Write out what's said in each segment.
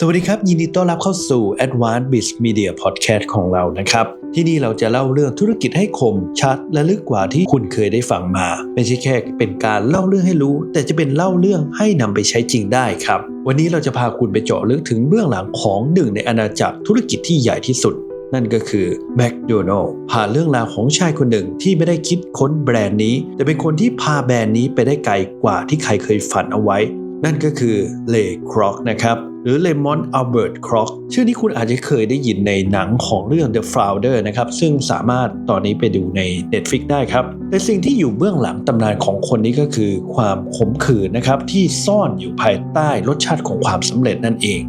สวัสดีครับ ยินดีต้อนรับเข้าสู่ Advanced Biz Media Podcast ของเรานะครับ ที่นี่เราจะเล่าเรื่องธุรกิจให้คมชัด และลึกกว่าที่คุณเคยได้ฟังมา ไม่ใช่แค่เป็นการเล่าเรื่องให้รู้ แต่จะเป็นเล่าเรื่องให้นำไปใช้จริงได้ครับ วันนี้เราจะพาคุณไปเจาะลึกถึงเบื้องหลังของหนึ่งในอาณาจักรธุรกิจที่ใหญ่ที่สุด นั่นก็คือ McDonald ผ่านเรื่องราวของชายคนหนึ่งที่ไม่ได้คิดค้นแบรนด์นี้ แต่เป็นคนที่พาแบรนด์นี้ไปได้ไกลกว่าที่ใครเคยฝันเอาไว้ นั่นก็คือเลครอกนะครับหรือเลมอนอัลเบิร์ตครอกชื่อนี้คุณอาจจะเคยได้ยินในหนังของเรื่อง The Founder นะครับซึ่งสามารถตอนนี้ไปดูใน Netflix ได้ครับ แต่สิ่งที่อยู่เบื้องหลังตำนานของคนนี้ก็คือความขมขื่นนะครับที่ซ่อนอยู่ภายใต้รสชาติของความสำเร็จนั่นเอง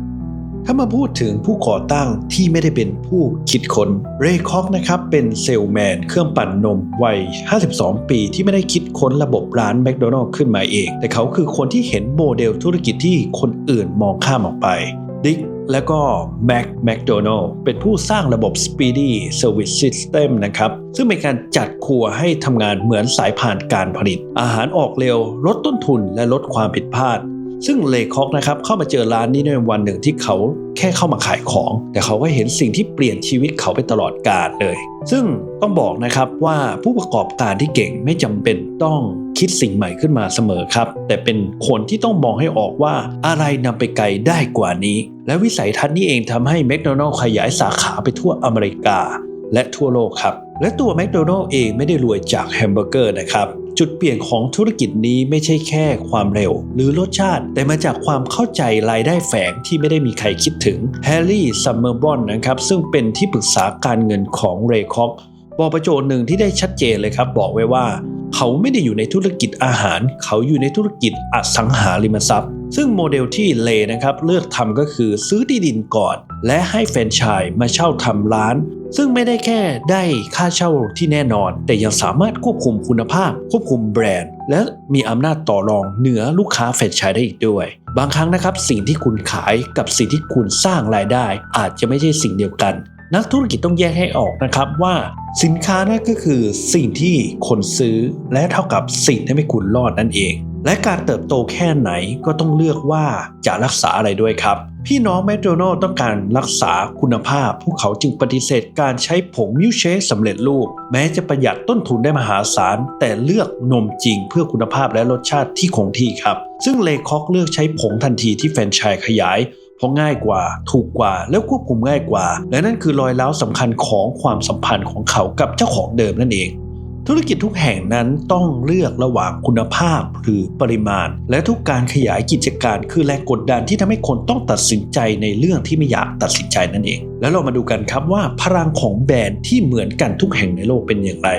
ถ้ามาพูดถึงผู้ก่อตั้งที่ไม่ได้เป็นผู้คิดคน้นเรย์คอกนะครับเป็นเซลแมนเครื่องปั่นนมวัย 52 ปีที่ไม่ได้คิดค้นระบบร้านแมคโดนัลล์ขึ้นมาเอง แต่เขาคือคนที่เห็นโมเดลธุรกิจที่คนอื่นมองข้ามออกไปดิกและก็แม็กแมคโดนัลล์เป็นผู้สร้างระบบ Speedy Service System นะครับ ซึ่งเป็นการจัดครัวให้ทำงานเหมือนสายผ่านการผลิต อาหารออกเร็ว ลดต้นทุนและลดความผิดพลาด ซึ่งเลคอกนะครับเข้ามาเจอร้านนี้ในวันหนึ่งที่เขาแค่เข้ามาขายของ แต่เขาก็เห็นสิ่งที่เปลี่ยนชีวิตเขาไปตลอดกาลเลย ซึ่งต้องบอกนะครับว่าผู้ประกอบการที่เก่งไม่จำเป็นต้องคิดสิ่งใหม่ขึ้นมาเสมอครับ แต่เป็นคนที่ต้องมองให้ออกว่าอะไรนำไปไกลได้กว่านี้ และวิสัยทัศน์นี้เองทำให้แมคโดนัลล์ขยายสาขาไปทั่วอเมริกา และทั่วโลกครับ และตัวแมคโดนัลล์เองไม่ได้รวยจากแฮมเบอร์เกอร์นะครับจุดเปลี่ยนของธุรกิจนี้ไม่ใช่แค่ความเร็ว หรือรสชาติ แต่มาจากความเข้าใจรายได้แฝงที่ไม่ได้มีใครคิดถึงแฮร์รี่ซัมเมอร์บอนนะครับซึ่งเป็นที่ปรึกษาการเงินของเรย์คอกบอกประโยชน์หนึ่งที่ได้ชัดเจนเลยครับ บอกไว้ว่า เขาไม่ได้อยู่ในธุรกิจอาหาร เขาอยู่ในธุรกิจอสังหาริมทรัพย์ ซึ่งโมเดลที่เลนะครับเลือกทำก็คือซื้อที่ดินก่อน และให้แฟนชส์มาเช่าทำร้าน ซึ่งไม่ได้แค่ได้ค่าเช่าที่แน่นอน แต่ยังสามารถควบคุมคุณภาพ ควบคุมแบรนด์ และมีอำนาจต่อรองเหนือลูกค้าแฟรนไชส์ได้อีกด้วย บางครั้งนะครับสิ่งที่คุณขายกับสิ่งที่คุณสร้างรายได้ อาจจะไม่ใช่สิ่งเดียวกัน นักธุรกิจต้องแยกให้ออกนะครับว่าสินค้านั่นก็คือสิ่งที่คนซื้อและเท่ากับสิ่งที่ไม่คุณรอดนั่นเอง และการเติบโตแค่ไหนก็ต้องเลือกว่าจะรักษาอะไรด้วยครับ พี่น้องแมคโดนัลล์ต้องการรักษาคุณภาพ พวกเขาจึงปฏิเสธการใช้ผงมิลเชคสำเร็จรูป แม้จะประหยัดต้นทุนได้มหาศาล แต่เลือกนมจริงเพื่อคุณภาพและรสชาติที่คงที่ครับ ซึ่งเลคอกเลือกใช้ผงทันทีที่แฟรนไชส์ขยาย เพราะง่ายกว่าถูกกว่าแล้วควบคุมง่ายกว่า และนั่นคือรอยร้าวสำคัญของความสัมพันธ์ของเขากับเจ้าของเดิมนั่นเอง ธุรกิจทุกแห่งนั้นต้องเลือกระหว่างคุณภาพหรือปริมาณ และทุกการขยายกิจการคือแรงกดดันที่ทำให้คนต้องตัดสินใจในเรื่องที่ไม่อยากตัดสินใจนั่นเอง แล้วเรามาดูกันครับว่าพลังของแบรนด์ที่เหมือนกันทุกแห่งในโลกเป็นอย่างไร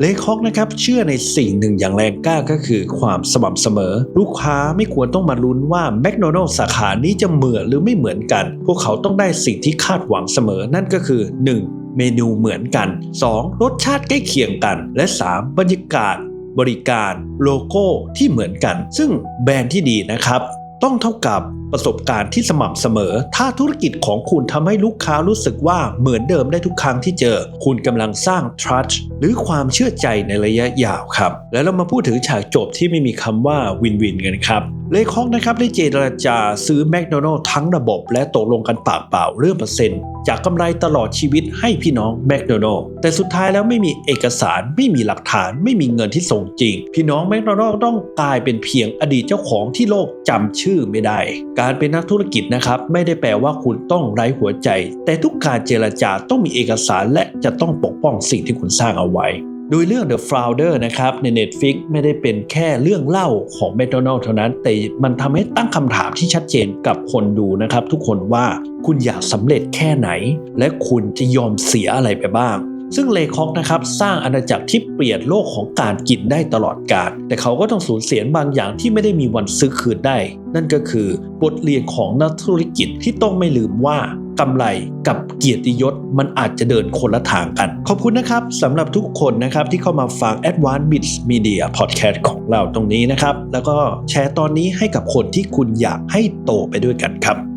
เลคอกนะครับเชื่อในสิ่งหนึ่งอย่างแรงกล้าก็คือความสม่ำเสมอ ลูกค้าไม่ควรต้องมาลุ้นว่าแมคโดนัลล์สาขานี้จะเหมือนหรือไม่เหมือนกัน พวกเขาต้องได้สิ่งที่คาดหวังเสมอ นั่นก็คือ 1. เมนูเหมือนกัน 2. รสชาติใกล้เคียงกัน และ 3. บรรยากาศ บริการ โลโก้ที่เหมือนกัน ซึ่งแบรนด์ที่ดีนะครับ ต้องเท่ากับประสบการณ์ที่สม่ำเสมอ ถ้าธุรกิจของคุณทำให้ลูกค้ารู้สึกว่าเหมือนเดิมได้ทุกครั้งที่เจอ คุณกำลังสร้าง trust หรือความเชื่อใจในระยะยาวครับ แล้วเรามาพูดถึงฉากจบที่ไม่มีคำว่าวินวินกันครับเลคอกนะครับได้เจรจาซื้อแมคโดนัลล์ทั้งระบบ และตกลงกันปากเปล่าเรื่องเปอร์เซ็นต์จากกำไรตลอดชีวิตให้พี่น้องแมคโดนัลล์แต่สุดท้ายแล้วไม่มีเอกสารไม่มีหลักฐาน ไม่มีเงินที่ส่งจริง พี่น้องแมคโดนัลล์ต้องกลายเป็นเพียงอดีตเจ้าของที่โลกจำชื่อไม่ได้การเป็นนักธุรกิจนะครับ ไม่ได้แปลว่าคุณต้องไร้หัวใจ แต่ทุกการเจรจาต้องมีเอกสารและจะต้องปกป้องสิ่งที่คุณสร้างเอาไว้โดยเรื่อง The Founder นะครับใน Netflix ไม่ได้เป็นแค่เรื่องเล่าของ McDonald เท่านั้น แต่มันทำให้ตั้งคำถามที่ชัดเจนกับคนดูนะครับ ทุกคนว่าคุณอยากสำเร็จแค่ไหน และคุณจะยอมเสียอะไรไปบ้าง ซึ่งเลคอกนะครับสร้างอาณาจักรที่เปลี่ยนโลกของการกินได้ตลอดกาลแต่เขาก็ต้องสูญเสียบางอย่างที่ไม่ได้มีวันซื้อคืนได้ นั่นก็คือบทเรียนของนักธุรกิจที่ต้องไม่ลืมว่ากำไรกับเกียรติยศมันอาจจะเดินคนละทางกัน ขอบคุณนะครับสำหรับทุกคนนะครับที่เข้ามาฟัง Advanced Bits Media Podcast ของเราตรงนี้นะครับ แล้วก็แชร์ตอนนี้ให้กับคนที่คุณอยากให้โตไปด้วยกันครับ